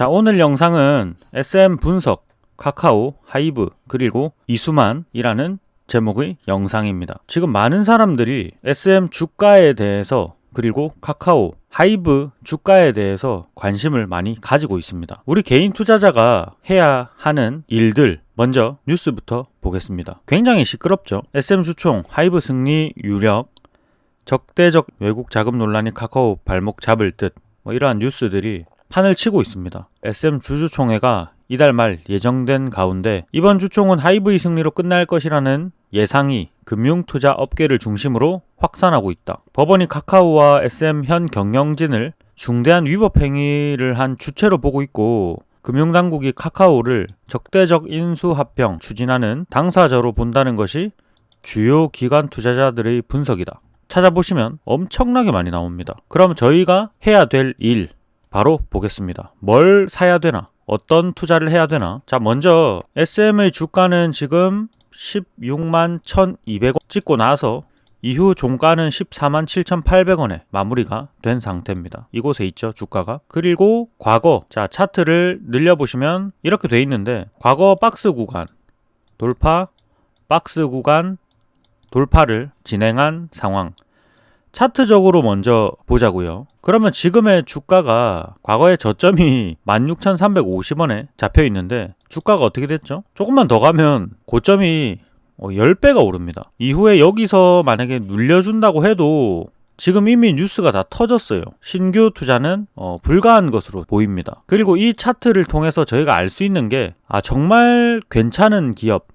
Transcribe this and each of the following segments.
자, 오늘 영상은 SM 분석, 카카오, 하이브, 그리고 이수만이라는 제목의 영상입니다. 지금 많은 사람들이 SM 주가에 대해서 그리고 카카오, 하이브 주가에 대해서 관심을 많이 가지고 있습니다. 우리 개인 투자자가 해야 하는 일들 먼저 뉴스부터 보겠습니다. 굉장히 시끄럽죠. SM 주총, 하이브 승리 유력, 적대적 외국 자금 논란이 카카오 발목 잡을 듯 뭐 이러한 뉴스들이 판을 치고 있습니다. SM 주주총회가 이달 말 예정된 가운데 이번 주총은 하이브의 승리로 끝날 것이라는 예상이 금융투자 업계를 중심으로 확산하고 있다. 법원이 카카오와 SM 현 경영진을 중대한 위법 행위를 한 주체로 보고 있고 금융당국이 카카오를 적대적 인수합병 추진하는 당사자로 본다는 것이 주요 기관 투자자들의 분석이다. 찾아보시면 엄청나게 많이 나옵니다. 그럼 저희가 해야 될 일 바로 보겠습니다. 뭘 사야 되나? 어떤 투자를 해야 되나? 자, 먼저 SM의 주가는 지금 16만 1,200원 찍고 나서 이후 종가는 14만 7,800원에 마무리가 된 상태입니다. 이곳에 있죠, 주가가. 그리고 과거, 자, 차트를 늘려보시면 이렇게 돼 있는데, 과거 박스 구간, 돌파, 박스 구간, 돌파를 진행한 상황. 차트적으로 먼저 보자고요. 그러면 지금의 주가가 과거의 저점이 16,350원에 잡혀 있는데 주가가 어떻게 됐죠? 조금만 더 가면 고점이 10배가 오릅니다. 이후에 여기서 만약에 눌려준다고 해도 지금 이미 뉴스가 다 터졌어요. 신규 투자는 어, 불가한 것으로 보입니다. 그리고 이 차트를 통해서 저희가 알 수 있는 게 아, 정말 괜찮은 기업,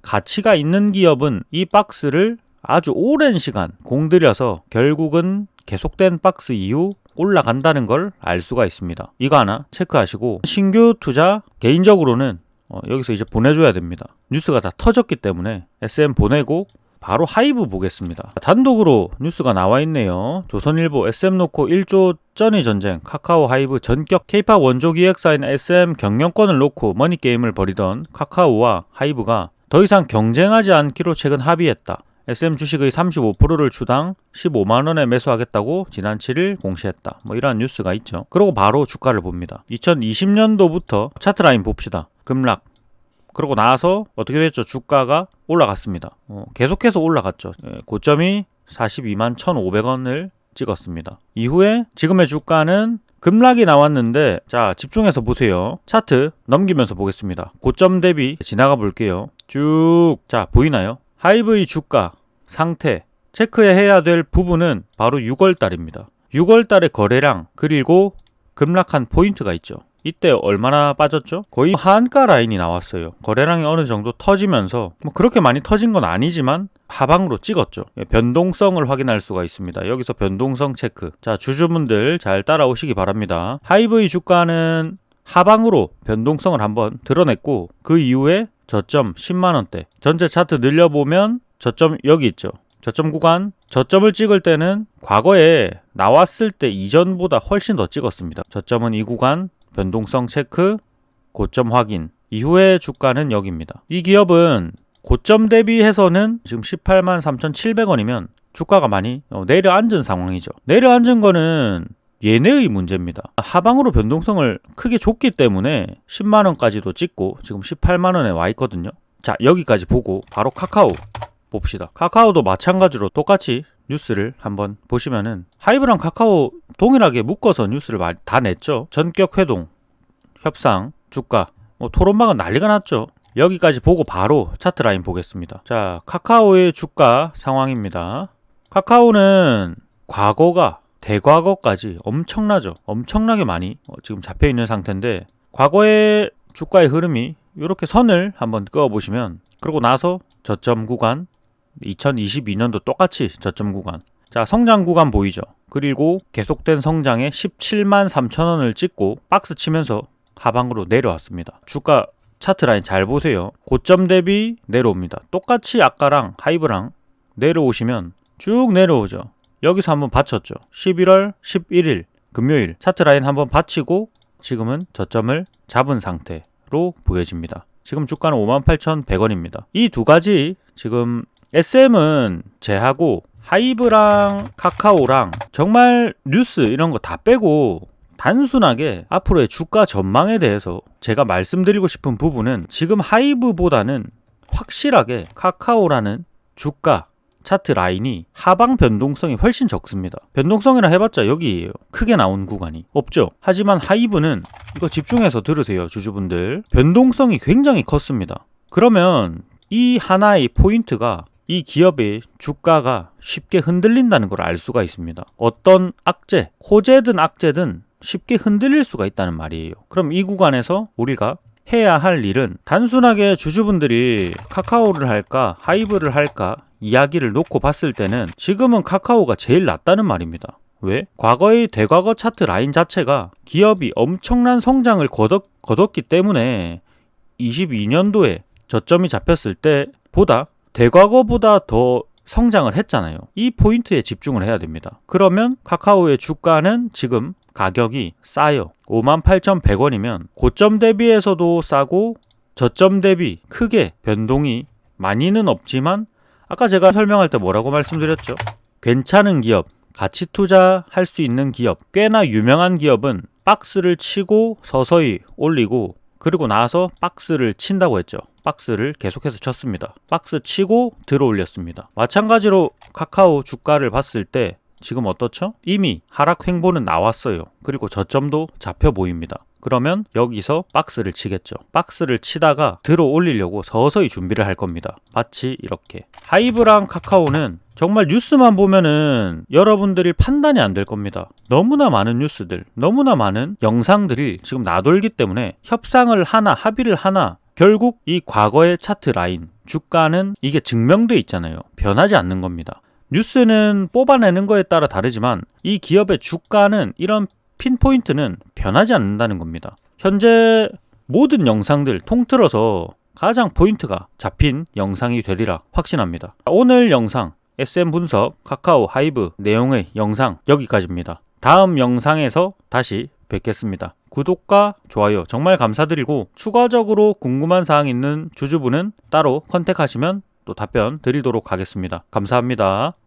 가치가 있는 기업은 이 박스를 아주 오랜 시간 공들여서 결국은 계속된 박스 이후 올라간다는 걸 알 수가 있습니다. 이거 하나 체크하시고 신규 투자 개인적으로는 어, 여기서 이제 보내줘야 됩니다. 뉴스가 다 터졌기 때문에 SM 보내고 바로 하이브 보겠습니다. 단독으로 뉴스가 나와 있네요. 조선일보 SM 놓고 1조 전의 전쟁, 카카오 하이브 전격 K-팝 원조 기획사인 SM 경영권을 놓고 머니게임을 벌이던 카카오와 하이브가 더 이상 경쟁하지 않기로 최근 합의했다. SM 주식의 35%를 주당 15만 원에 매수하겠다고 지난 7일 공시했다. 뭐 이러한 뉴스가 있죠. 그리고 바로 주가를 봅니다. 2020년도부터 차트 라인 봅시다. 급락. 그러고 나서 어떻게 됐죠? 주가가 올라갔습니다. 어, 계속해서 올라갔죠. 예, 고점이 42만 1,500원을 찍었습니다. 이후에 지금의 주가는 급락이 나왔는데 자 집중해서 보세요 차트 넘기면서 보겠습니다 고점 대비 지나가 볼게요 쭉 자 보이나요 하이브의 주가 상태 체크해야 될 부분은 바로 6월 달입니다 6월 달의 거래량 그리고 급락한 포인트가 있죠 이때 얼마나 빠졌죠? 거의 한가 라인이 나왔어요. 거래량이 어느 정도 터지면서 뭐 그렇게 많이 터진 건 아니지만 하방으로 찍었죠. 예, 변동성을 확인할 수가 있습니다. 여기서 변동성 체크. 자, 주주분들 잘 따라오시기 바랍니다. 하이브의 주가는 하방으로 변동성을 한번 드러냈고 그 이후에 저점 10만원대 전체 차트 늘려보면 저점 여기 있죠. 저점 구간 저점을 찍을 때는 과거에 나왔을 때 이전보다 훨씬 더 찍었습니다. 저점은 이 구간 변동성 체크, 고점 확인. 이후에 주가는 여기입니다. 이 기업은 고점 대비해서는 지금 18만 3,700원이면 주가가 많이 어, 내려앉은 상황이죠. 내려앉은 거는 얘네의 문제입니다. 하방으로 변동성을 크게 줬기 때문에 10만원까지도 찍고 지금 18만원에 와 있거든요. 자, 여기까지 보고 바로 카카오 봅시다. 카카오도 마찬가지로 똑같이 뉴스를 한번 보시면은 하이브랑 카카오 동일하게 묶어서 뉴스를 다 냈죠. 전격 회동, 협상, 주가, 뭐 토론방은 난리가 났죠. 여기까지 보고 바로 차트 라인 보겠습니다. 자, 카카오의 주가 상황입니다. 카카오는 과거가 대과거까지 엄청나죠. 엄청나게 많이 어, 지금 잡혀 있는 상태인데 과거의 주가의 흐름이 이렇게 선을 한번 그어 보시면 그러고 나서 저점 구간 2022년도 똑같이 저점 구간. 자, 성장 구간 보이죠? 그리고 계속된 성장에 17만 3천 원을 찍고 박스 치면서 하방으로 내려왔습니다. 주가 차트 라인 잘 보세요. 고점 대비 내려옵니다. 똑같이 아까랑 하이브랑 내려오시면 쭉 내려오죠. 여기서 한번 받쳤죠. 11월 11일 금요일 차트 라인 한번 받치고 지금은 저점을 잡은 상태로 보여집니다. 지금 주가는 58,100원입니다. 이 두 가지 지금 SM은 제하고 하이브랑 카카오랑 정말 뉴스 이런 거 다 빼고 단순하게 앞으로의 주가 전망에 대해서 제가 말씀드리고 싶은 부분은 지금 하이브보다는 확실하게 카카오라는 주가 차트 라인이 하방 변동성이 훨씬 적습니다. 변동성이라 해봤자 여기에요. 크게 나온 구간이 없죠. 하지만 하이브는 이거 집중해서 들으세요, 주주분들. 변동성이 굉장히 컸습니다. 그러면 이 하나의 포인트가 이 기업의 주가가 쉽게 흔들린다는 걸 알 수가 있습니다. 어떤 악재, 호재든 악재든 쉽게 흔들릴 수가 있다는 말이에요. 그럼 이 구간에서 우리가 해야 할 일은 단순하게 주주분들이 카카오를 할까, 하이브를 할까 이야기를 놓고 봤을 때는 지금은 카카오가 제일 낫다는 말입니다. 왜? 과거의 대과거 차트 라인 자체가 기업이 엄청난 성장을 거뒀, 거뒀기 때문에 22년도에 저점이 잡혔을 때보다 대과거보다 더 성장을 했잖아요. 이 포인트에 집중을 해야 됩니다. 그러면 카카오의 주가는 지금 가격이 싸요. 58,100원이면 고점 대비해서도 싸고 저점 대비 크게 변동이 많이는 없지만 아까 제가 설명할 때 뭐라고 말씀드렸죠? 괜찮은 기업, 가치 투자할 수 있는 기업, 꽤나 유명한 기업은 박스를 치고 서서히 올리고 그리고 나서 박스를 친다고 했죠. 박스를 계속해서 쳤습니다. 박스 치고 들어 올렸습니다. 마찬가지로 카카오 주가를 봤을 때 지금 어떻죠? 이미 하락 횡보는 나왔어요. 그리고 저점도 잡혀 보입니다. 그러면 여기서 박스를 치겠죠. 박스를 치다가 들어 올리려고 서서히 준비를 할 겁니다. 마치 이렇게. 하이브랑 카카오는 정말 뉴스만 보면은 여러분들이 판단이 안 될 겁니다. 너무나 많은 뉴스들, 너무나 많은 영상들이 지금 나돌기 때문에 협상을 하나, 합의를 하나, 결국 이 과거의 차트 라인, 주가는 이게 증명돼 있잖아요. 변하지 않는 겁니다. 뉴스는 뽑아내는 거에 따라 다르지만 이 기업의 주가는 이런 핀포인트는 변하지 않는다는 겁니다. 현재 모든 영상들 통틀어서 가장 포인트가 잡힌 영상이 되리라 확신합니다. 오늘 영상 SM 분석 카카오 하이브 내용의 영상 여기까지입니다. 다음 영상에서 다시 뵙겠습니다. 구독과 좋아요 정말 감사드리고 추가적으로 궁금한 사항 있는 주주분은 따로 컨택하시면 또 답변 드리도록 하겠습니다. 감사합니다.